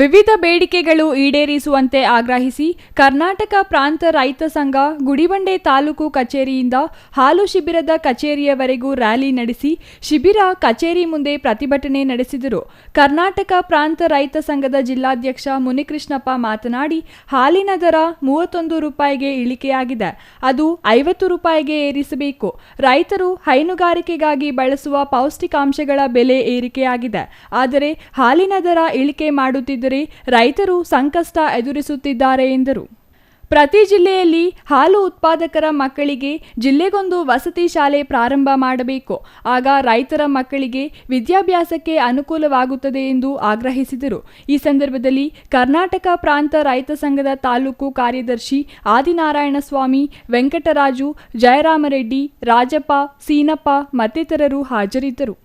ವಿವಿಧ ಬೇಡಿಕೆಗಳು ಈಡೇರಿಸುವಂತೆ ಆಗ್ರಹಿಸಿ ಕರ್ನಾಟಕ ಪ್ರಾಂತ ರೈತ ಸಂಘ ಗುಡಿಬಂಡೆ ತಾಲೂಕು ಕಚೇರಿಯಿಂದ ಹಾಲು ಶಿಬಿರದ ಕಚೇರಿಯವರೆಗೂ ರ್ಯಾಲಿ ನಡೆಸಿ ಶಿಬಿರ ಕಚೇರಿ ಮುಂದೆ ಪ್ರತಿಭಟನೆ ನಡೆಸಿದರು. ಕರ್ನಾಟಕ ಪ್ರಾಂತ ರೈತ ಸಂಘದ ಜಿಲ್ಲಾಧ್ಯಕ್ಷ ಮುನಿಕೃಷ್ಣಪ್ಪ ಮಾತನಾಡಿ, ಹಾಲಿನ ದರ ಮೂವತ್ತೊಂದು ರೂಪಾಯಿಗೆ ಇಳಿಕೆಯಾಗಿದೆ. ಅದು ಐವತ್ತು ರೂಪಾಯಿಗೆ ಏರಿಸಬೇಕು. ರೈತರು ಹೈನುಗಾರಿಕೆಗಾಗಿ ಬಳಸುವ ಪೌಷ್ಟಿಕಾಂಶಗಳ ಬೆಲೆ ಏರಿಕೆಯಾಗಿದೆ. ಆದರೆ ಹಾಲಿನ ದರ ಇಳಿಕೆ ಮಾಡುತ್ತಿದ್ದರೆ ರೈತರು ಸಂಕಷ್ಟ ಎದುರಿಸುತ್ತಿದ್ದಾರೆ ಎಂದರು. ಪ್ರತಿ ಜಿಲ್ಲೆಯಲ್ಲಿ ಹಾಲು ಉತ್ಪಾದಕರ ಮಕ್ಕಳಿಗೆ ಜಿಲ್ಲೆಗೊಂದು ವಸತಿ ಶಾಲೆ ಪ್ರಾರಂಭ ಮಾಡಬೇಕು. ಆಗ ರೈತರ ಮಕ್ಕಳಿಗೆ ವಿದ್ಯಾಭ್ಯಾಸಕ್ಕೆ ಅನುಕೂಲವಾಗುತ್ತದೆ ಎಂದು ಆಗ್ರಹಿಸಿದರು. ಈ ಸಂದರ್ಭದಲ್ಲಿ ಕರ್ನಾಟಕ ಪ್ರಾಂತ ರೈತ ಸಂಘದ ತಾಲೂಕು ಕಾರ್ಯದರ್ಶಿ ಆದಿನಾರಾಯಣ ಸ್ವಾಮಿ ವೆಂಕಟರಾಜು, ಜಯರಾಮರೆಡ್ಡಿ, ರಾಜಪ್ಪ, ಸೀನಪ್ಪ ಮತ್ತಿತರರು ಹಾಜರಿದ್ದರು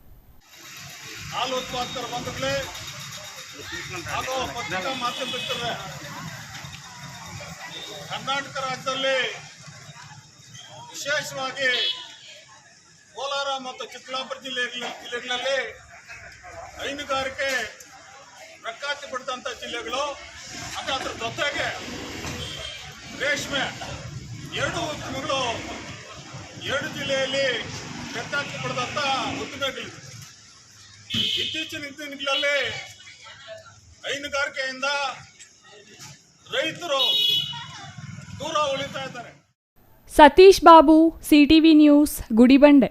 ಹಾಲು ಉತ್ಪಾದಕರ ಬಂಧುಗಳೇ ಹಾಗೂ ಕರ್ನಾಟಕ ರಾಜ್ಯದಲ್ಲಿ ವಿಶೇಷವಾಗಿ ಕೋಲಾರ ಮತ್ತು ಚಿಕ್ಕಬಳ್ಳಾಪುರ ಜಿಲ್ಲೆ ಜಿಲ್ಲೆಗಳಲ್ಲಿ ಹೈನುಗಾರಿಕೆ ಪ್ರಖ್ಯಾತಿ ಪಡೆದಂಥ ಜಿಲ್ಲೆಗಳು ಮತ್ತು ಅದರ ಜೊತೆಗೆ ರೇಷ್ಮೆ, ಎರಡು ಉದ್ಯಮಗಳು ಎರಡು ಜಿಲ್ಲೆಯಲ್ಲಿ ಪ್ರಖ್ಯಾತಿ ಪಡೆದಂಥ ಉದ್ಯಮಗಳಿವೆ ಇತ್ತೀಚಿನ ದಿನಗಳಲ್ಲಿ ಹೈನುಗಾರಿಕೆಯಿಂದ ರೈತರು ದೂರ ಉಳಿತಾ ಇದ್ದಾರೆ. Satish Babu CTV news Gudibande.